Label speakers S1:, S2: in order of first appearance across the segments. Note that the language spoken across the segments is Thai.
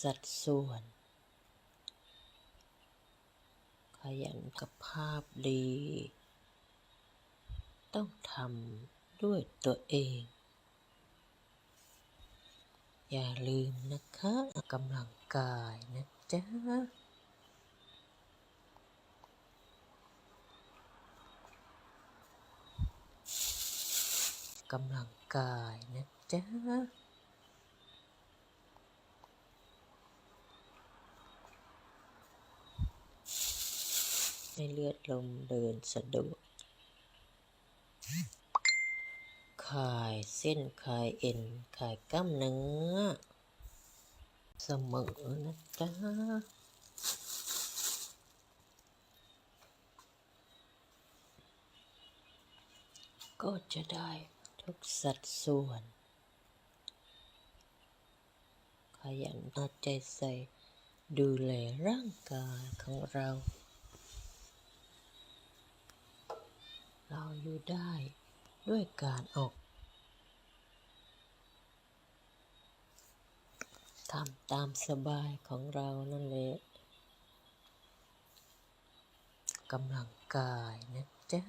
S1: สัดส่วน ขยันกับภาพดี ต้องทำด้วยตัวเอง อย่าลืมนะคะกำลังกายนะจ๊ะกำลังกายนะจ๊ะ ให้เลือดลมเดินสะดวกคลายเส้นคลายเอ็นคลายกล้ามเนื้อ เสมอนะจ๊ะก็จะได้ทุกสัดส่วน ขยันเอาใจใส่ดูแลร่างกายของเรา เราอยู่ได้ด้วยการออกทำตามสบายของเรานั่นแหละกำลังกายนะจ๊ะ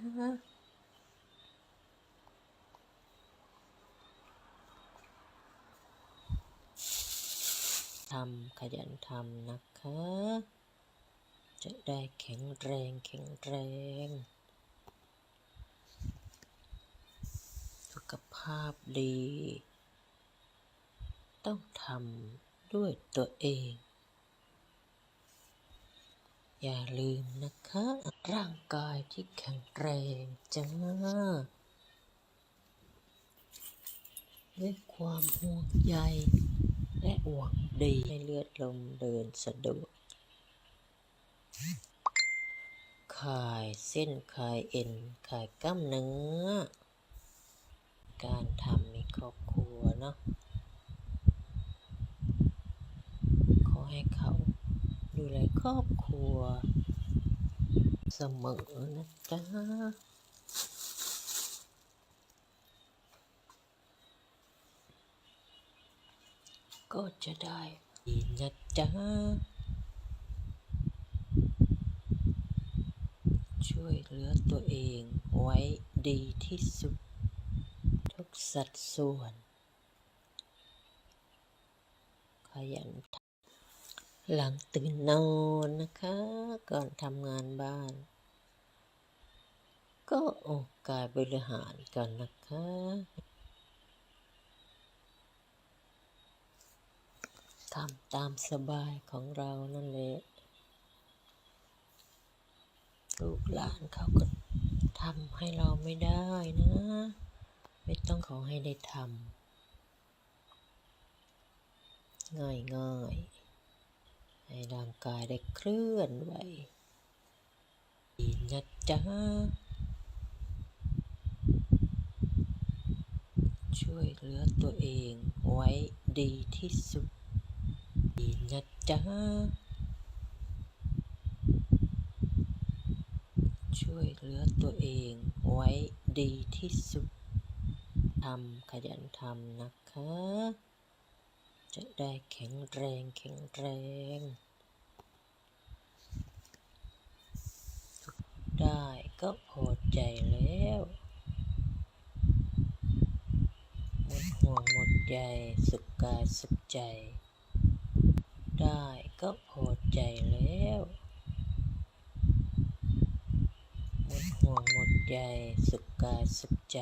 S1: ทำขยันทำนะคะ จะได้แข็งแรงแข็งแรง สุขภาพดี ต้องทำด้วยตัวเอง อย่าลืมนะคะ ร่างกายที่แข็งแรงจ้าด้วยความห่วงใยและหวังดีให้เลือดลมเดินสะดวกคายเส้นคายเอ็นคายกล้ามเนื้อ การทำในครอบครัวเนาะขอให้เขาดูแลครอบครัว เสมอนะจ๊ะก็จะได้ดีนะจ๊ะช่วยเหลือตัวเองไว้ดีที่สุด สัดส่วน ขยันทำหลังตื่นนอนนะคะ ก่อนทำงานบ้าน ก็ออกกายบริหารกันนะคะ ทำตามสบายของเรานั่นแหละลูกหลานเขาก็ทำให้เราไม่ได้นะ ไม่ต้องขอให้ได้ทำง่ายง่ายให้ร่างกายได้เคลื่อนไหวดีนะจ๊ะช่วยเหลือตัวเองไว้ดีที่สุดดีนะจ๊ะช่วยเหลือตัวเองไว้ดีที่สุด ทำขยันทำนะคะ จะได้แข็งแรงแข็งแรง ได้ก็พอใจแล้วหมดห่วงหมดใยสุขกายสุขใจ ได้ก็พอใจแล้วหมดห่วงหมดใยสุขกายสุขใจ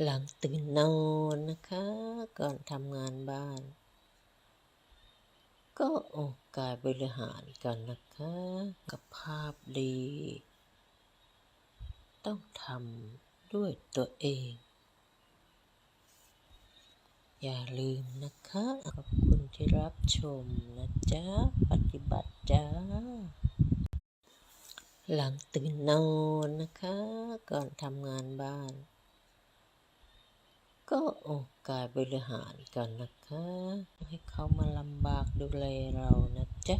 S1: หลังตื่นนอนนะคะ ก่อนทำงานบ้าน ก็ออกกายบริหารกันนะคะ กับภาพดี ต้องทำด้วยตัวเอง อย่าลืมนะคะ ขอบคุณที่รับชมนะจ๊ะ ปฏิบัติจ้า หลังตื่นนอนนะคะ ก่อนทำงานบ้าน ก็ออกกายบริหารกันนะคะ ให้เขามาลำบากดูแลเรานะจ๊ะ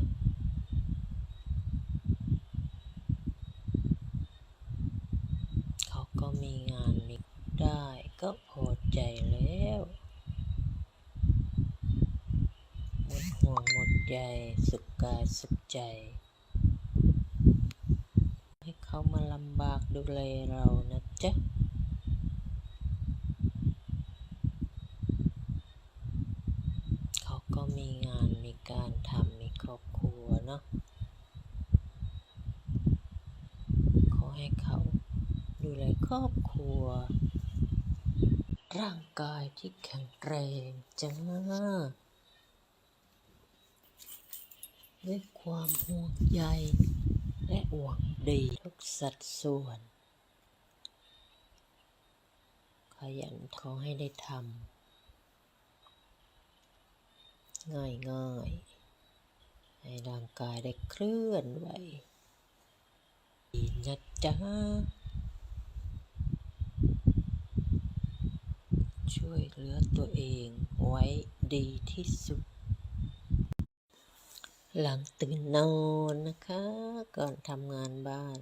S1: เขาก็มีงานมีได้ก็พอใจแล้วหมดห่วงหมดใจสุขกายสุขใจ ให้เขามาลำบากดูแลเรานะจ๊ะ เขาก็มีงานมีการทำมีครอบครัวเนาะ ขอให้เขาดูแลครอบครัว ร่าง กายที่แข็งแรงจ้าด้วยความห่วงใย และหวังดีทุกสัดส่วน ขยันขอให้ได้ทำง่ายง่ายให้ร่างกายได้เคลื่อนไหวดีนะจ๊ะ ช่วยเหลือตัวเองไว้ดีที่สุด หลังตื่นนอนนะคะ ก่อนทำงานบ้าน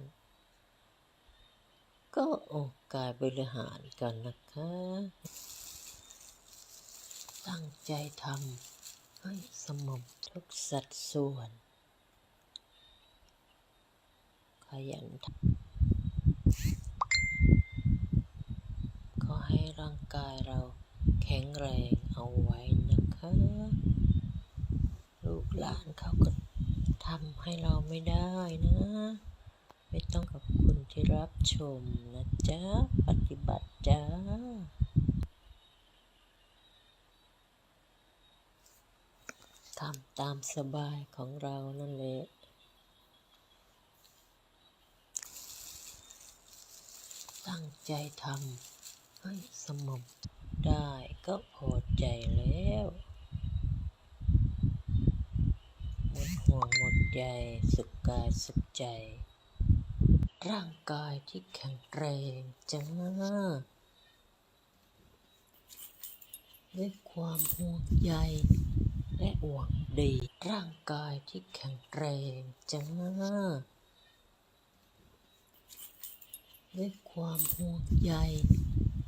S1: ก็ออกกายบริหารกันนะคะ ตั้งใจทำให้สม่ำทุกสัดส่วน ขยันทำขอให้ร่างกายเราแข็งแรงเอาไว้นะคะ ลูกหลานเขาก็ทำให้เราไม่ได้นะ ไม่ต้องขอบคุณที่รับชมนะจ๊ะ ปฏิบัติจ้าทำตามสบายของเรานั่นแหละตั้งใจทำให้สม่ำได้ ก็พอใจแล้วหมดห่วงหมดใยสุขกายสุขใจ ร่างกายที่แข็งแรงจ้าด้วยความห่วงใยและหวังดี ร่างกายที่แข็งแรงจ้าด้วยความห่วงใย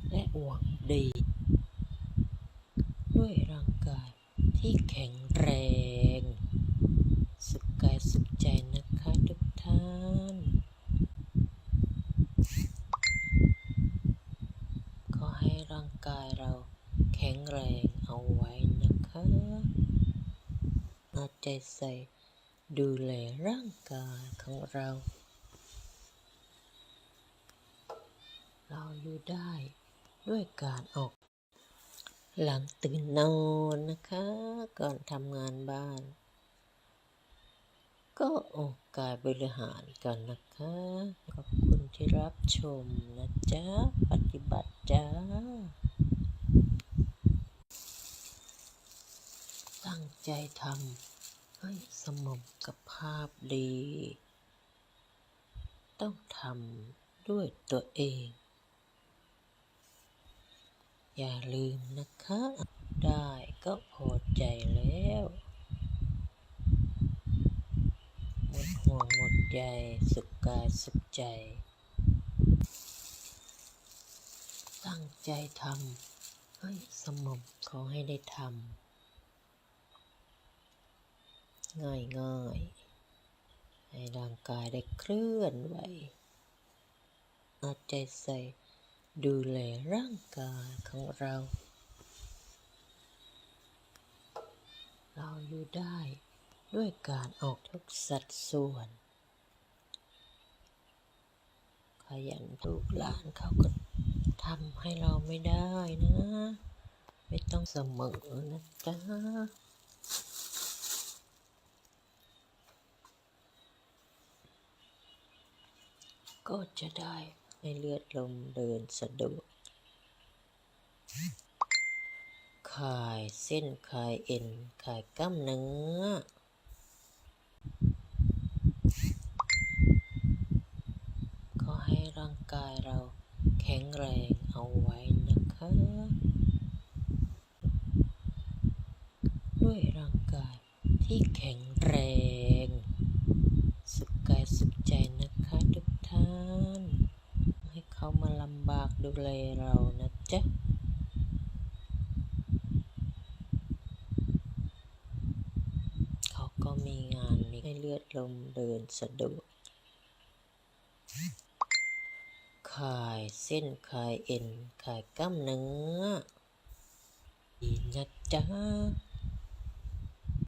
S1: และหวังดี ด้วยร่างกาย ที่แข็งแรง สุขกายสุขใจนะคะทุกท่าน ขอให้ร่างกายเราแข็งแรงเอาไว้นะคะเอาใจใส่ดูแลร่างกายของเรา เราอยู่ได้ด้วยการออก หลังตื่นนอนนะคะ ก่อนทำงานบ้าน ก็ออกกายบริหารกันนะคะ ขอบคุณที่รับชมนะจ๊ะ ปฏิบัติจ้า ตั้งใจทำให้สมองกับภาพดี ต้องทำด้วยตัวเอง อย่าลืมนะคะ ได้ก็พอใจแล้ว หมดห่วงหมดใยสุขกายสุขใจ ตั้งใจทำให้สมองขอให้ได้ทำง่ายง่ายให้ร่างกายได้เคลื่อนไหวเอาใจใส่ ดูแลร่างกายของเรา เราอยู่ได้ด้วยการออกทุกสัดส่วน ขยันลูกหลานเขาก็ทำให้เราไม่ได้นะ ไม่ต้องเสมอนะจ๊ะก็จะได้ ให้เลือดลมเดินสะดวกคลายเส้นคลายเอ็นคลายกล้ามเนื้อขอให้ร่างกายเราแข็งแรงเอาไว้นะคะ ด้วยร่างกายที่แข็งแรง สุขกายสุขใจนะคะทุกท่าน ให้เขามาลำบากดูแลเรานะจ๊ะ ข มีงานมีให้เลือดลมเดินสะดวกคลายเส้นคลายเอ็นคลายกล้ามเนื้อดีนะจ๊ะ